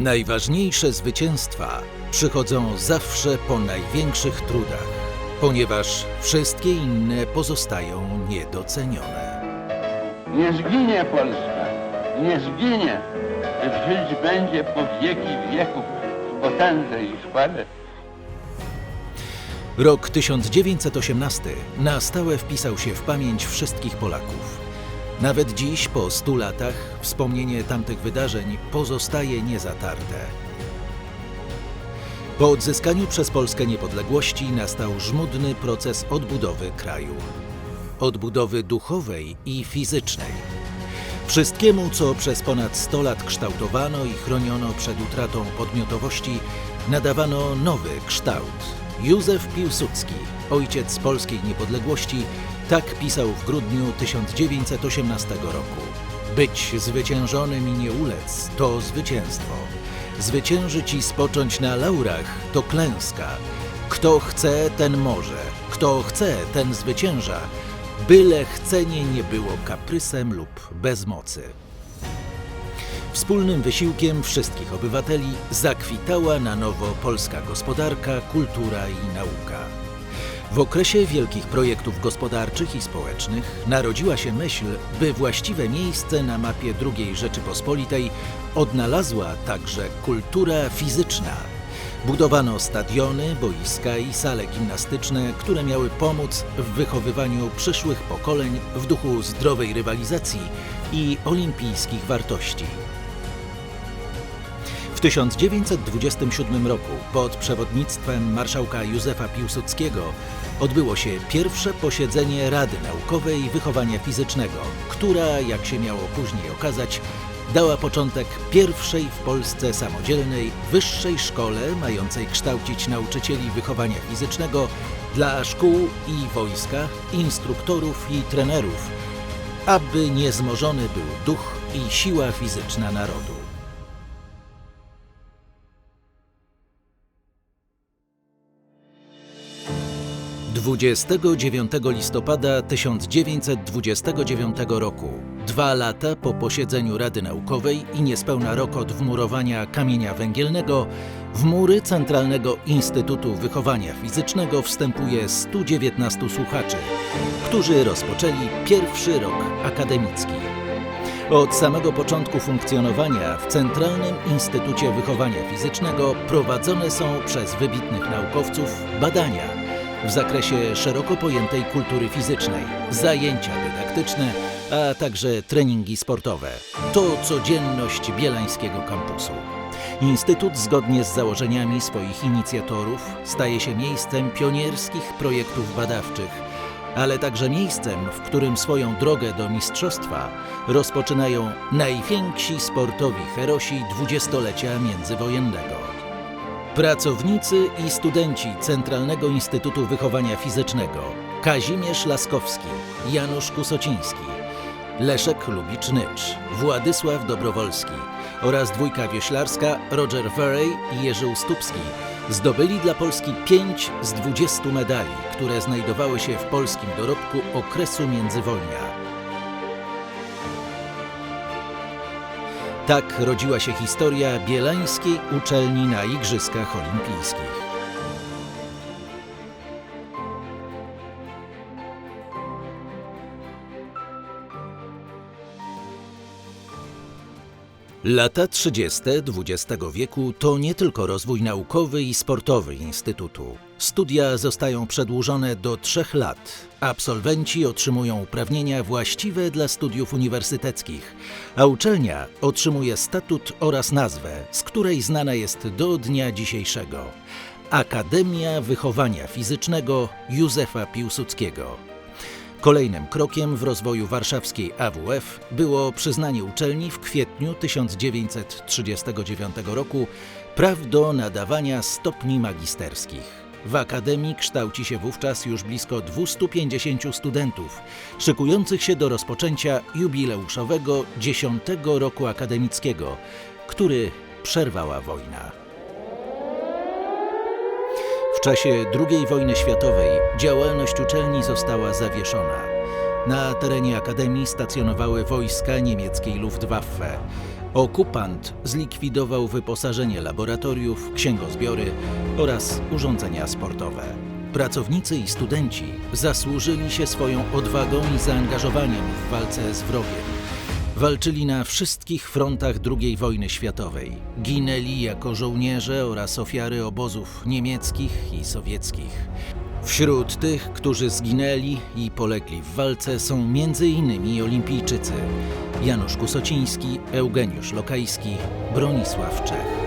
Najważniejsze zwycięstwa przychodzą zawsze po największych trudach, ponieważ wszystkie inne pozostają niedocenione. Nie zginie Polska, nie zginie. Żyć będzie po wieki wieków w potędze i chwale. Rok 1918 na stałe wpisał się w pamięć wszystkich Polaków. Nawet dziś, po stu latach, wspomnienie tamtych wydarzeń pozostaje niezatarte. Po odzyskaniu przez Polskę niepodległości nastał żmudny proces odbudowy kraju. Odbudowy duchowej i fizycznej. Wszystkiemu, co przez ponad 100 lat kształtowano i chroniono przed utratą podmiotowości, nadawano nowy kształt. Józef Piłsudski, ojciec polskiej niepodległości, tak pisał w grudniu 1918 roku. Być zwyciężonym i nie ulec to zwycięstwo. Zwyciężyć i spocząć na laurach to klęska. Kto chce, ten może. Kto chce, ten zwycięża. Byle chcenie nie było kaprysem lub bezmocy. Wspólnym wysiłkiem wszystkich obywateli zakwitała na nowo polska gospodarka, kultura i nauka. W okresie wielkich projektów gospodarczych i społecznych narodziła się myśl, by właściwe miejsce na mapie II Rzeczypospolitej odnalazła także kultura fizyczna. Budowano stadiony, boiska i sale gimnastyczne, które miały pomóc w wychowywaniu przyszłych pokoleń w duchu zdrowej rywalizacji i olimpijskich wartości. W 1927 roku pod przewodnictwem marszałka Józefa Piłsudskiego odbyło się pierwsze posiedzenie Rady Naukowej Wychowania Fizycznego, która, jak się miało później okazać, dała początek pierwszej w Polsce samodzielnej wyższej szkole mającej kształcić nauczycieli wychowania fizycznego dla szkół i wojska, instruktorów i trenerów, aby niezmożony był duch i siła fizyczna narodu. 29 listopada 1929 roku, dwa lata po posiedzeniu Rady Naukowej i niespełna rok od wmurowania kamienia węgielnego, w mury Centralnego Instytutu Wychowania Fizycznego wstępuje 119 słuchaczy, którzy rozpoczęli pierwszy rok akademicki. Od samego początku funkcjonowania w Centralnym Instytucie Wychowania Fizycznego prowadzone są przez wybitnych naukowców badania w zakresie szeroko pojętej kultury fizycznej, zajęcia dydaktyczne, a także treningi sportowe. To codzienność bielańskiego kampusu. Instytut, zgodnie z założeniami swoich inicjatorów, staje się miejscem pionierskich projektów badawczych, ale także miejscem, w którym swoją drogę do mistrzostwa rozpoczynają najwięksi sportowi herosi dwudziestolecia międzywojennego. Pracownicy i studenci Centralnego Instytutu Wychowania Fizycznego Kazimierz Laskowski, Janusz Kusociński, Leszek Lubicz-Nycz, Władysław Dobrowolski oraz dwójka wioślarska Roger Furey i Jerzy Ustupski zdobyli dla Polski 5 z 20 medali, które znajdowały się w polskim dorobku okresu międzywojnia. Tak rodziła się historia bielańskiej uczelni na Igrzyskach Olimpijskich. Lata 30. XX wieku to nie tylko rozwój naukowy i sportowy Instytutu. Studia zostają przedłużone do trzech lat. Absolwenci otrzymują uprawnienia właściwe dla studiów uniwersyteckich, a uczelnia otrzymuje statut oraz nazwę, z której znana jest do dnia dzisiejszego Akademia Wychowania Fizycznego Józefa Piłsudskiego. Kolejnym krokiem w rozwoju warszawskiej AWF było przyznanie uczelni w kwietniu 1939 roku praw do nadawania stopni magisterskich. W akademii kształci się wówczas już blisko 250 studentów, szykujących się do rozpoczęcia jubileuszowego 10 roku akademickiego, który przerwała wojna. W czasie II wojny światowej działalność uczelni została zawieszona. Na terenie akademii stacjonowały wojska niemieckiej Luftwaffe. Okupant zlikwidował wyposażenie laboratoriów, księgozbiory oraz urządzenia sportowe. Pracownicy i studenci zasłużyli się swoją odwagą i zaangażowaniem w walce z wrogiem. Walczyli na wszystkich frontach II wojny światowej. Ginęli jako żołnierze oraz ofiary obozów niemieckich i sowieckich. Wśród tych, którzy zginęli i polegli w walce są m.in. olimpijczycy Janusz Kusociński, Eugeniusz Lokajski, Bronisław Czech.